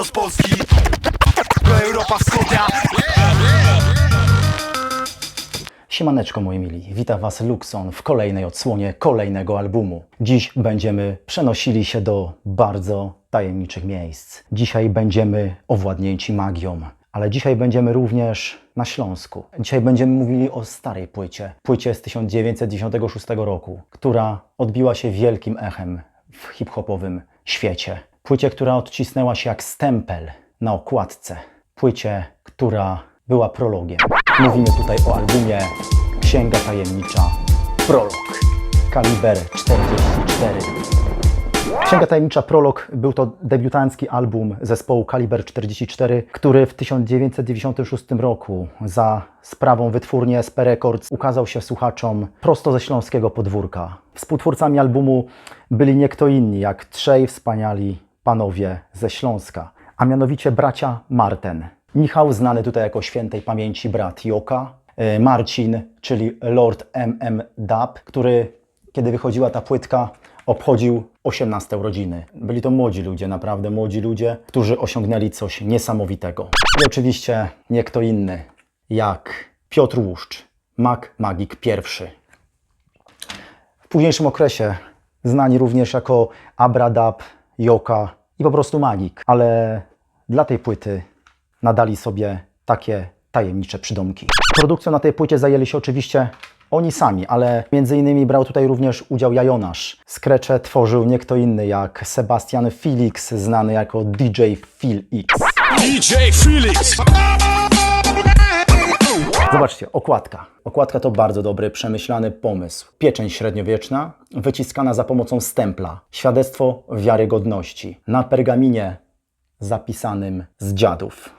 prosto z Polski To Europa Wschodnia Siemaneczko moi mili, witam Was Luxon w kolejnej odsłonie kolejnego albumu. Dziś będziemy przenosili się do bardzo tajemniczych miejsc. Dzisiaj będziemy owładnięci magią, ale dzisiaj będziemy również na Śląsku. Dzisiaj będziemy mówili o starej płycie, płycie z 1996 roku, która odbiła się wielkim echem w hip-hopowym świecie. Płycie, która odcisnęła się jak stempel na okładce. Płycie, która była prologiem. Mówimy tutaj o albumie Księga Tajemnicza Prolog. Kaliber 44. Księga Tajemnicza Prolog był to debiutancki album zespołu Kaliber 44, który w 1996 roku za sprawą wytwórni SP Records ukazał się słuchaczom prosto ze śląskiego podwórka. Współtwórcami albumu byli nie kto inni jak trzej wspaniali panowie ze Śląska, a mianowicie bracia Marten. Michał, znany tutaj jako świętej pamięci brat Joka, e, Marcin, czyli Lord MM Dub, który kiedy wychodziła ta płytka, obchodził 18 urodziny. Byli to młodzi ludzie, naprawdę młodzi ludzie, którzy osiągnęli coś niesamowitego. I oczywiście nie kto inny, jak Piotr Łuszcz, Mag Magik I. W późniejszym okresie znani również jako Abradab, Joka i po prostu Magik, ale dla tej płyty nadali sobie takie tajemnicze przydomki. Produkcją na tej płycie zajęli się oczywiście oni sami, ale między innymi brał tutaj również udział Jajonasz. Skrecze tworzył nie kto inny jak Sebastian Felix, znany jako DJ Phil X. DJ Felix Zobaczcie, okładka. Okładka to bardzo dobry, przemyślany pomysł. Pieczęć średniowieczna, wyciskana za pomocą stempla. Świadectwo wiarygodności. Na pergaminie zapisanym z dziadów.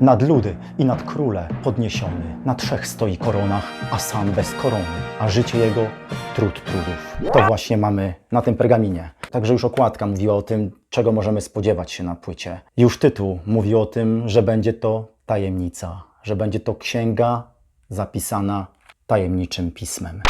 Nad ludy i nad króle podniesiony, na trzech stoi koronach, a sam bez korony, a życie jego trud trudów. To właśnie mamy na tym pergaminie. Także już okładka mówiła o tym, czego możemy spodziewać się na płycie. Już tytuł mówi o tym, że będzie to tajemnica, że będzie to księga zapisana tajemniczym pismem.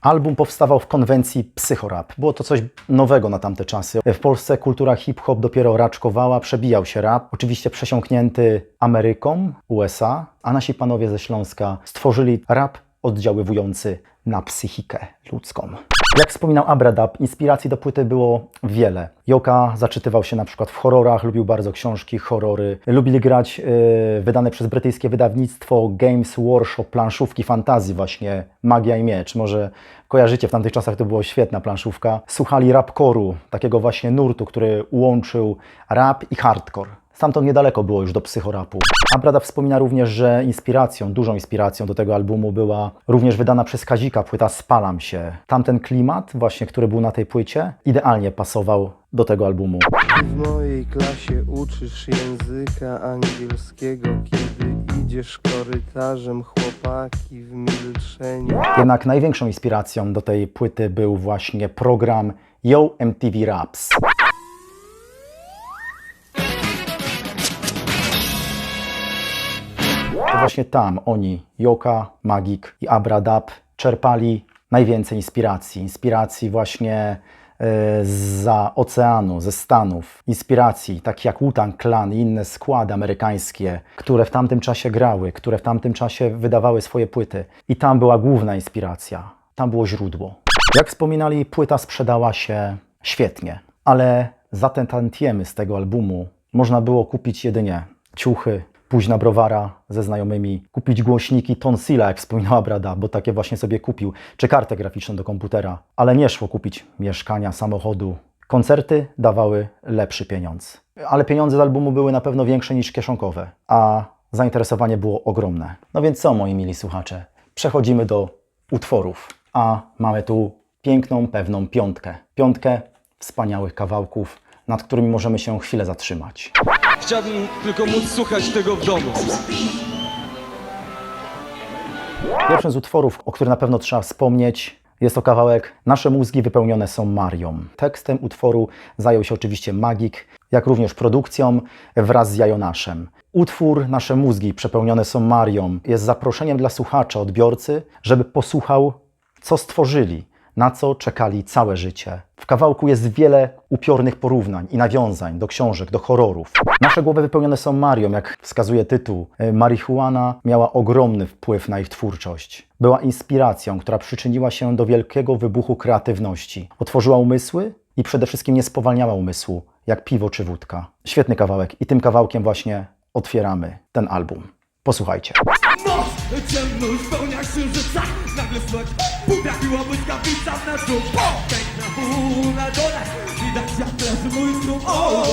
Album powstawał w konwencji psychorap. Było to coś nowego na tamte czasy. W Polsce kultura hip-hop dopiero raczkowała, przebijał się rap, oczywiście przesiąknięty Ameryką, USA, a nasi panowie ze Śląska stworzyli rap oddziaływujący na psychikę ludzką. Jak wspominał Abradab, inspiracji do płyty było wiele. Joka zaczytywał się na przykład w horrorach, lubił bardzo książki, horrory. Lubili grać yy, wydane przez brytyjskie wydawnictwo Games Workshop planszówki fantazji właśnie Magia i Miecz. Może kojarzycie, w tamtych czasach to była świetna planszówka. Słuchali rapkoru, takiego właśnie nurtu, który łączył rap i hardcore. Stamtąd niedaleko było już do psychorapu. Abrada wspomina również, że inspiracją, dużą inspiracją do tego albumu była również wydana przez Kazika płyta Spalam się. Tamten klimat, właśnie, który był na tej płycie, idealnie pasował do tego albumu. W mojej klasie uczysz języka angielskiego, kiedy idziesz korytarzem, chłopaki w milczeniu. Jednak największą inspiracją do tej płyty był właśnie program Yo MTV Raps. To właśnie tam oni, Joka, Magik i Abradab, czerpali najwięcej inspiracji. Inspiracji właśnie e, za oceanu, ze Stanów. Inspiracji takich jak Wu-Tang Clan i inne składy amerykańskie, które w tamtym czasie grały, które w tamtym czasie wydawały swoje płyty. I tam była główna inspiracja. Tam było źródło. Jak wspominali, płyta sprzedała się świetnie, ale za te tantiemy z tego albumu można było kupić jedynie ciuchy, pójść na browara ze znajomymi, kupić głośniki Tonsila, jak wspominała Brada, bo takie właśnie sobie kupił, czy kartę graficzną do komputera, ale nie szło kupić mieszkania, samochodu. Koncerty dawały lepszy pieniądz. Ale pieniądze z albumu były na pewno większe niż kieszonkowe, a zainteresowanie było ogromne. No więc co, moi mili słuchacze? Przechodzimy do utworów, a mamy tu piękną, pewną piątkę. Piątkę wspaniałych kawałków, nad którymi możemy się chwilę zatrzymać. Chciałbym tylko móc słuchać tego w domu. Pierwszym z utworów, o którym na pewno trzeba wspomnieć, jest to kawałek Nasze mózgi wypełnione są Marią. Tekstem utworu zajął się oczywiście Magik, jak również produkcją wraz z Jajonaszem. Utwór Nasze mózgi przepełnione są Marią jest zaproszeniem dla słuchacza, odbiorcy, żeby posłuchał, co stworzyli na co czekali całe życie. W kawałku jest wiele upiornych porównań i nawiązań do książek, do horrorów. Nasze głowy wypełnione są Marią, jak wskazuje tytuł. E, Marihuana miała ogromny wpływ na ich twórczość. Była inspiracją, która przyczyniła się do wielkiego wybuchu kreatywności. Otworzyła umysły i przede wszystkim nie spowalniała umysłu, jak piwo czy wódka. Świetny kawałek i tym kawałkiem właśnie otwieramy ten album. Posłuchajcie. Noc, ciemność pełnia księżyca. Nagle słychać Potrafiła błyskawica w nasz dół Piękna pół na dole Widać jak leży mój trup. O,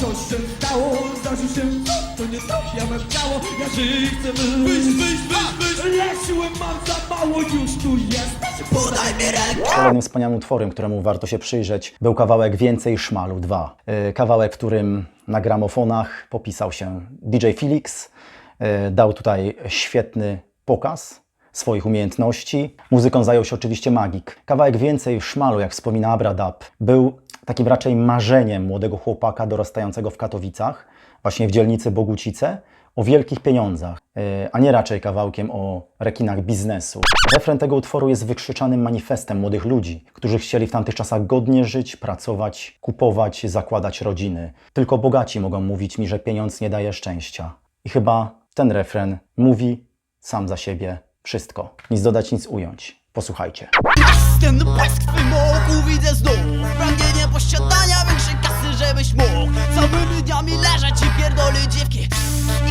coś się stało, zdarzył się. To nie to, ja mam ciało Ja żyję, chcę wyjść, wyjść, wyjść, Leciłem, mam za mało, już tu jesteś. Podaj mi rękę. Kolejnym wspaniałym utworem, któremu warto się przyjrzeć, był kawałek Więcej Szmalu 2. Yy, Kawałek, w którym na gramofonach popisał się DJ Felix. Yy, Dał tutaj świetny pokaz swoich umiejętności. Muzyką zajął się oczywiście Magik. Kawałek Więcej Szmalu, jak wspomina Abradab, był takim raczej marzeniem młodego chłopaka dorastającego w Katowicach, właśnie w dzielnicy Bogucice, o wielkich pieniądzach, yy, a nie raczej kawałkiem o rekinach biznesu. Refren tego utworu jest wykrzyczanym manifestem młodych ludzi, którzy chcieli w tamtych czasach godnie żyć, pracować, kupować, zakładać rodziny. Tylko bogaci mogą mówić mi, że pieniądz nie daje szczęścia. I chyba ten refren mówi sam za siebie wszystko. Nic dodać, nic ująć. Posłuchajcie. Ten błysk w twym oku widzę znów Pragnienie posiadania większej kasy, żebyś mógł Całymi dniami leżeć i pierdolić dziewki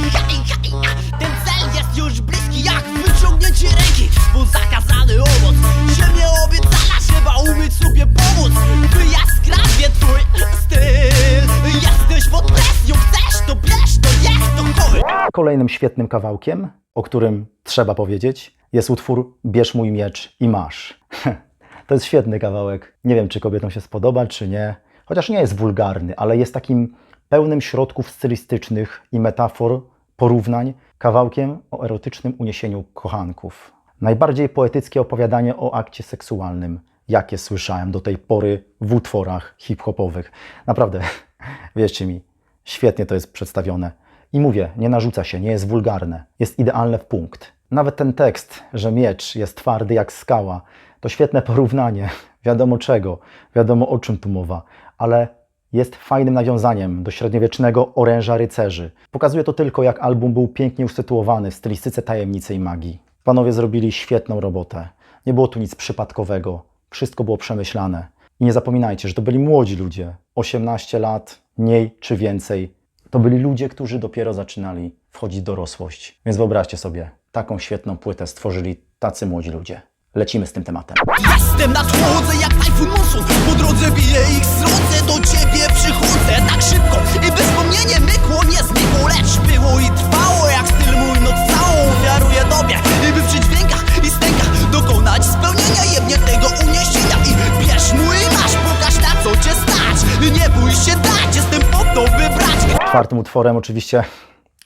Iha, iha, iha. Ten cel jest już bliski jak wyciągnięcie ręki Bo zakazany owoc Ziemię obiecana trzeba umieć Kolejnym świetnym kawałkiem, o którym trzeba powiedzieć, jest utwór Bierz mój miecz i masz. To jest świetny kawałek. Nie wiem, czy kobietom się spodoba, czy nie. Chociaż nie jest wulgarny, ale jest takim pełnym środków stylistycznych i metafor, porównań, kawałkiem o erotycznym uniesieniu kochanków. Najbardziej poetyckie opowiadanie o akcie seksualnym, jakie słyszałem do tej pory w utworach hip-hopowych. Naprawdę, wierzcie mi, świetnie to jest przedstawione. I mówię, nie narzuca się, nie jest wulgarne, jest idealne w punkt. Nawet ten tekst, że miecz jest twardy jak skała, to świetne porównanie. Wiadomo czego, wiadomo o czym tu mowa, ale jest fajnym nawiązaniem do średniowiecznego oręża rycerzy. Pokazuje to tylko, jak album był pięknie usytuowany w stylistyce tajemnicy i magii. Panowie zrobili świetną robotę. Nie było tu nic przypadkowego, wszystko było przemyślane. I nie zapominajcie, że to byli młodzi ludzie, 18 lat, mniej czy więcej. To byli ludzie, którzy dopiero zaczynali wchodzić w dorosłość. Więc wyobraźcie sobie, taką świetną płytę stworzyli tacy młodzi ludzie. Lecimy z tym tematem. Jestem nadchodzę jak monsun Czwartym utworem oczywiście,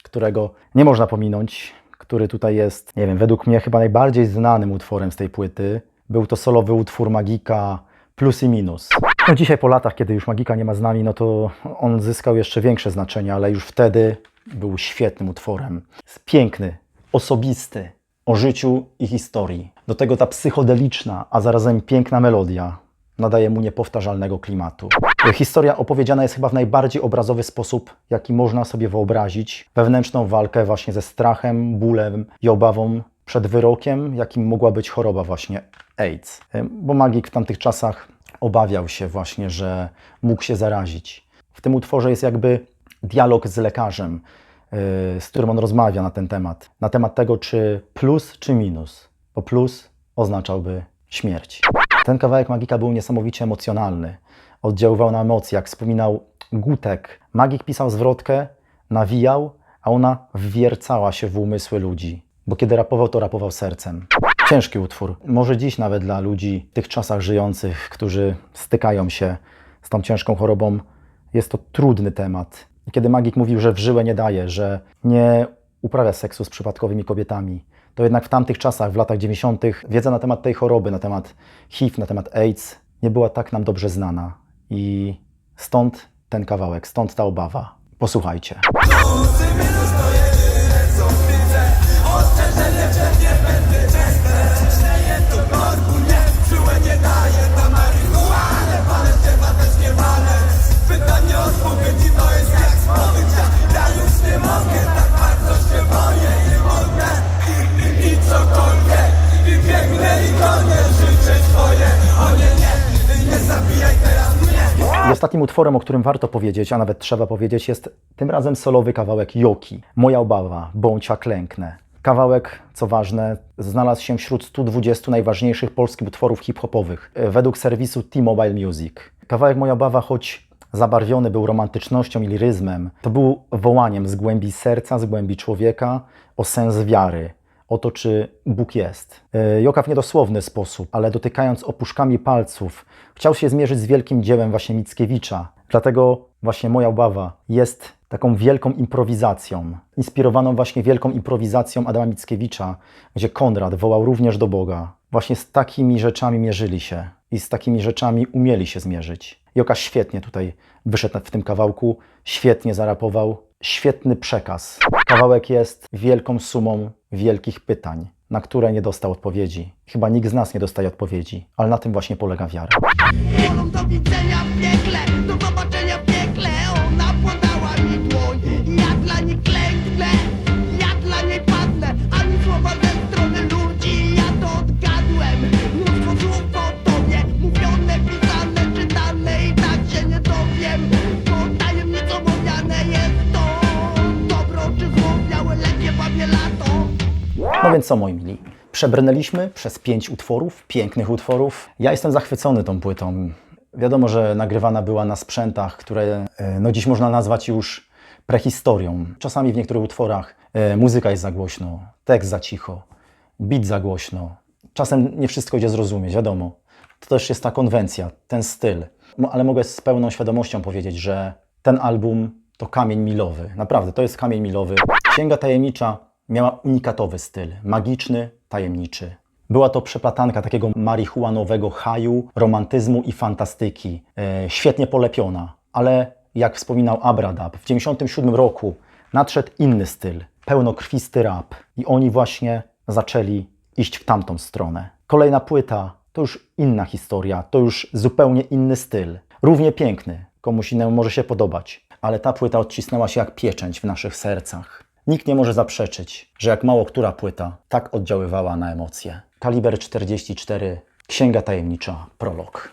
którego nie można pominąć, który tutaj jest, nie wiem, według mnie chyba najbardziej znanym utworem z tej płyty. Był to solowy utwór Magika Plus i Minus. No dzisiaj po latach, kiedy już Magika nie ma z nami, no to on zyskał jeszcze większe znaczenie, ale już wtedy był świetnym utworem. Piękny, osobisty, o życiu i historii. Do tego ta psychodeliczna, a zarazem piękna melodia nadaje mu niepowtarzalnego klimatu. Historia opowiedziana jest chyba w najbardziej obrazowy sposób, jaki można sobie wyobrazić. Wewnętrzną walkę właśnie ze strachem, bólem i obawą przed wyrokiem, jakim mogła być choroba właśnie AIDS. Bo magik w tamtych czasach obawiał się właśnie, że mógł się zarazić. W tym utworze jest jakby dialog z lekarzem, yy, z którym on rozmawia na ten temat. Na temat tego, czy plus, czy minus. Bo plus oznaczałby śmierć. Ten kawałek Magika był niesamowicie emocjonalny. Oddziaływał na emocje, jak wspominał Gutek. Magik pisał zwrotkę, nawijał, a ona wwiercała się w umysły ludzi. Bo kiedy rapował, to rapował sercem. Ciężki utwór. Może dziś nawet dla ludzi w tych czasach żyjących, którzy stykają się z tą ciężką chorobą, jest to trudny temat. Kiedy Magik mówił, że w żyłę nie daje, że nie uprawia seksu z przypadkowymi kobietami, to jednak w tamtych czasach, w latach 90., wiedza na temat tej choroby, na temat HIV, na temat AIDS nie była tak nam dobrze znana. I stąd ten kawałek, stąd ta obawa. Posłuchajcie. Ostatnim utworem, o którym warto powiedzieć, a nawet trzeba powiedzieć, jest tym razem solowy kawałek Joki. Moja obawa, bądź a klęknę. Kawałek, co ważne, znalazł się wśród 120 najważniejszych polskich utworów hip-hopowych e, według serwisu T-Mobile Music. Kawałek Moja obawa, choć zabarwiony był romantycznością i liryzmem, to był wołaniem z głębi serca, z głębi człowieka o sens wiary, o to, czy Bóg jest. E, Joka w niedosłowny sposób, ale dotykając opuszkami palców, chciał się zmierzyć z wielkim dziełem właśnie Mickiewicza. Dlatego właśnie moja obawa jest taką wielką improwizacją, inspirowaną właśnie wielką improwizacją Adama Mickiewicza, gdzie Konrad wołał również do Boga. Właśnie z takimi rzeczami mierzyli się i z takimi rzeczami umieli się zmierzyć. Joka świetnie tutaj wyszedł w tym kawałku, świetnie zarapował, świetny przekaz. Kawałek jest wielką sumą wielkich pytań, na które nie dostał odpowiedzi. Chyba nikt z nas nie dostaje odpowiedzi, ale na tym właśnie polega wiara. Do widzenia w piekle, do zobaczenia w piekle Ona co, moi mili? Przebrnęliśmy przez pięć utworów, pięknych utworów. Ja jestem zachwycony tą płytą. Wiadomo, że nagrywana była na sprzętach, które e, no dziś można nazwać już prehistorią. Czasami w niektórych utworach e, muzyka jest za głośno, tekst za cicho, beat za głośno. Czasem nie wszystko idzie zrozumieć, wiadomo. To też jest ta konwencja, ten styl. Ale mogę z pełną świadomością powiedzieć, że ten album to kamień milowy. Naprawdę, to jest kamień milowy. Księga Tajemnicza miała unikatowy styl, magiczny, tajemniczy. Była to przeplatanka takiego marihuanowego haju, romantyzmu i fantastyki. E, świetnie polepiona, ale jak wspominał Abradab, w 1997 roku nadszedł inny styl, pełnokrwisty rap i oni właśnie zaczęli iść w tamtą stronę. Kolejna płyta to już inna historia, to już zupełnie inny styl. Równie piękny, komuś innemu może się podobać, ale ta płyta odcisnęła się jak pieczęć w naszych sercach. Nikt nie może zaprzeczyć, że jak mało która płyta tak oddziaływała na emocje. Kaliber 44, Księga Tajemnicza, prolog.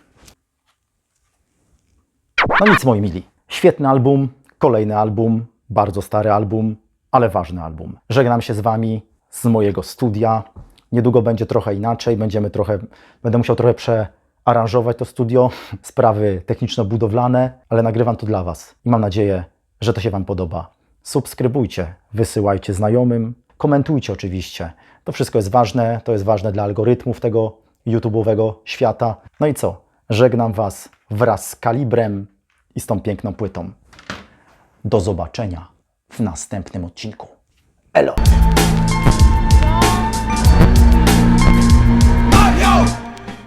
No nic, moi mili. Świetny album, kolejny album, bardzo stary album, ale ważny album. Żegnam się z Wami z mojego studia. Niedługo będzie trochę inaczej, będziemy trochę, będę musiał trochę przearanżować to studio, sprawy techniczno-budowlane, ale nagrywam to dla Was i mam nadzieję, że to się Wam podoba. Subskrybujcie, wysyłajcie znajomym, komentujcie oczywiście. To wszystko jest ważne, to jest ważne dla algorytmów tego YouTube'owego świata. No i co? Żegnam Was wraz z kalibrem i z tą piękną płytą. Do zobaczenia w następnym odcinku. Elo!